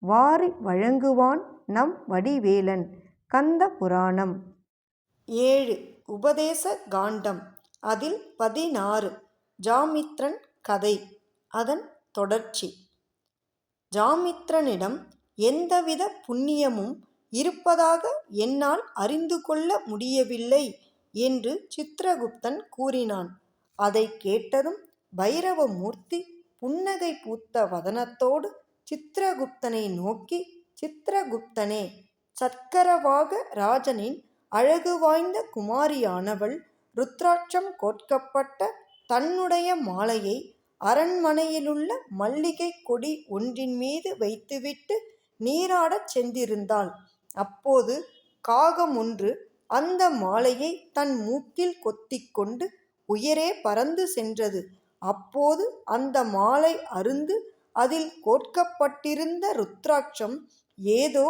வாரி வழங்குவான் நம் வடிவேலன். கந்த புராணம். ஏழு. உபதேச காண்டம். அதில் பதினாறு. ஜாமித்ரன் கதை. அதன் தொடர்ச்சி. ஜாமித்ரனிடம் எந்தவித புண்ணியமும் இருப்பதாக என்னால் அறிந்து கொள்ள முடியவில்லை என்று சித்திரகுப்தன் கூறினான். அதை கேட்டதும் பைரவமூர்த்தி புன்னகை பூத்த வதனத்தோடு சித்திரகுப்தனை நோக்கி சித்திரகுப்தனே சக்கரவாக ராஜனின் அழகு வாய்ந்த குமாரியானவள் ருத்ராட்சம் கோட்கப்பட்ட தன்னுடைய மாலையை அரண்மனையிலுள்ள மல்லிகை கொடி ஒன்றின் மீது வைத்துவிட்டு நீராடச் சென்றிருந்தாள். அப்போது காகம் ஒன்று அந்த மாலையை தன் மூக்கில் கொத்திக்கொண்டு உயரே பறந்து சென்றது. அப்போது அந்த மாலை அருந்து அதில் கோட்கப்பட்டிருந்த ருத்ராட்சம் ஏதோ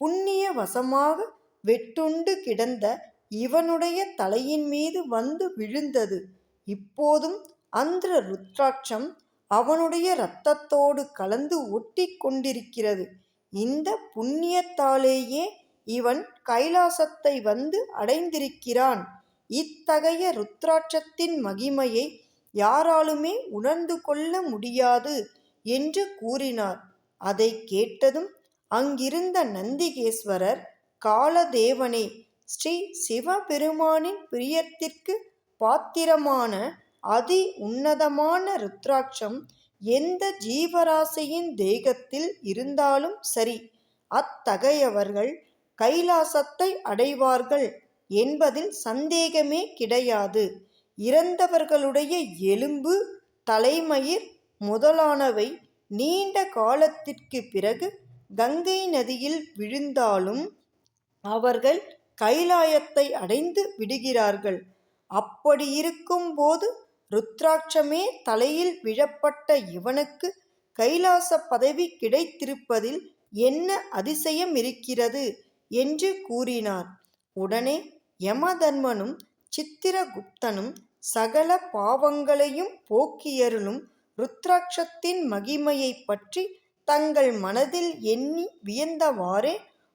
புண்ணிய வசமாக வெட்டுண்டு கிடந்த இவனுடைய தலையின் மீது வந்து விழுந்தது. இப்போதும் அந்த ருத்ராட்சம் அவனுடைய இரத்தத்தோடு கலந்து ஒட்டி கொண்டிருக்கிறது. இந்த புண்ணியத்தாலேயே இவன் கைலாசத்தை வந்து அடைந்திருக்கிறான். இத்தகைய ருத்ராட்சத்தின் மகிமையை யாராலுமே உணர்ந்து கொள்ள முடியாது. என்று கூறினார். அதை கேட்டதும் அங்கிருந்த நந்திகேஸ்வரர் காலதேவனே ஸ்ரீ சிவபெருமானின் பிரியத்திற்கு பாத்திரமான அதி உன்னதமான ருத்ராட்சம் எந்த ஜீவராசியின் தேகத்தில் இருந்தாலும் சரி அத்தகையவர்கள் கைலாசத்தை அடைவார்கள் என்பதில் சந்தேகமே கிடையாது. இறந்தவர்களுடைய எலும்பு தலைமயிர் முதலானவை நீண்ட காலத்திற்கு பிறகு கங்கை நதியில் விழுந்தாலும் அவர்கள் கைலாயத்தை அடைந்து விடுகிறார்கள். அப்படியிருக்கும்போது ருத்ராட்சமே தலையில் விழப்பட்ட இவனுக்கு கைலாச பதவி கிடைத்திருப்பதில் என்ன அதிசயம் இருக்கிறது என்று கூறினார். உடனே யமதர்மனும் சித்திரகுப்தனும் சகல பாவங்களையும் போக்கியருளும் ருத்ராட்சத்தின் மகிமையை பற்றி தங்கள் மனதில் எண்ணி வியந்தவாறே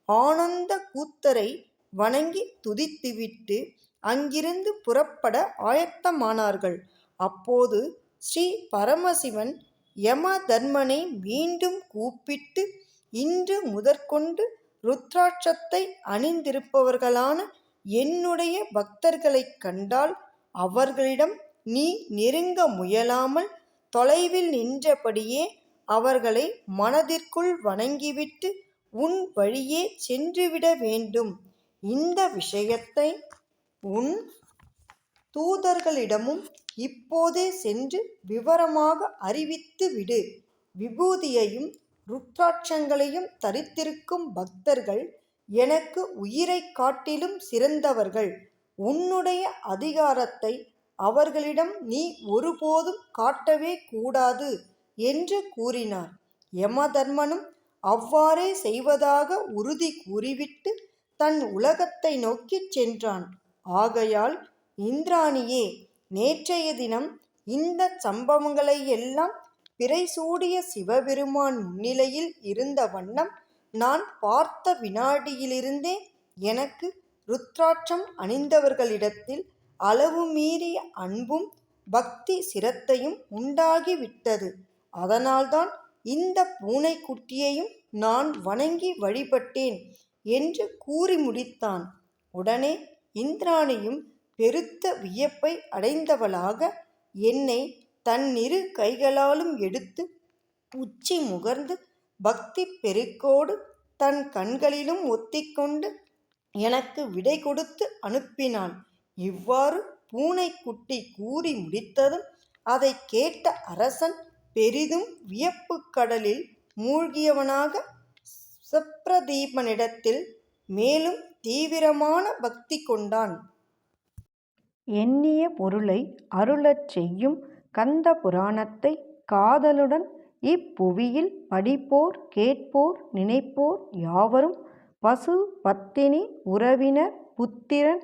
ஆனந்த கூத்தரை வணங்கி துதித்துவிட்டு அங்கிருந்து புறப்பட ஆயத்தமானார்கள். அப்போது ஸ்ரீ பரமசிவன் யமதர்மனை மீண்டும் கூப்பிட்டு இன்று முதற்கொண்டு ருத்ராட்சத்தை அணிந்திருப்பவர்களான என்னுடைய பக்தர்களைக் கண்டால் அவர்களிடம் நீ நெருங்க முயலாமல் தொலைவில் நின்றபடியே அவர்களை மனதிற்குள் வணங்கிவிட்டு உன் வழியே சென்றுவிட வேண்டும். இந்த விஷயத்தை உன் தூதர்களிடமும் இப்போதே சென்று விவரமாக அறிவித்து விடு. விபூதியையும் ருத்ராட்சங்களையும் தரித்திருக்கும் பக்தர்கள் எனக்கு உயிரைக் காட்டிலும் சிறந்தவர்கள். உன்னுடைய அதிகாரத்தை அவர்களிடம் நீ ஒருபோதும் காட்டவே கூடாது என்று கூறினார். யமதர்மனும் அவ்வாறே செய்வதாக உறுதி கூறிவிட்டு தன் உலகத்தை நோக்கிச் சென்றான். ஆகையால் இந்திராணியே நேற்றைய தினம் இந்த சம்பவங்களை எல்லாம் பிறைசூடிய சிவபெருமான் முன்னிலையில் இருந்த வண்ணம் நான் பார்த்த வினாடியிலிருந்தே எனக்கு ருத்ராட்சம் அணிந்தவர்களிடத்தில் அளவு மீறிய அன்பும் பக்தி சிரத்தையும் உண்டாகிவிட்டது. அதனால்தான் இந்த பூனைக்குட்டியையும் நான் வணங்கி வழிபட்டேன் என்று கூறி முடித்தான். உடனே இந்திராணியும் பெருத்த வியப்பை அடைந்தவளாக என்னை தன்னிரு கைகளாலும் எடுத்து உச்சி முகர்ந்து பக்தி பெருக்கோடு தன் கண்களிலும் ஒத்திக்கொண்டு எனக்கு விடை கொடுத்து அனுப்பினான். இவ்வாறு பூனைக்குட்டி கூறி முடித்ததும் அதை கேட்ட அரசன் பெரிதும் வியப்பு கடலில் மூழ்கியவனாக சுப்ரதீபனிடத்தில் மேலும் தீவிரமான பக்தி கொண்டான். எண்ணிய பொருளை அருளச் செய்யும் கந்த புராணத்தை காதலுடன் இப்புவியில் படிப்போர் கேட்போர் நினைப்போர் யாவரும் பசு பத்தினி உறவினர் புத்திரன்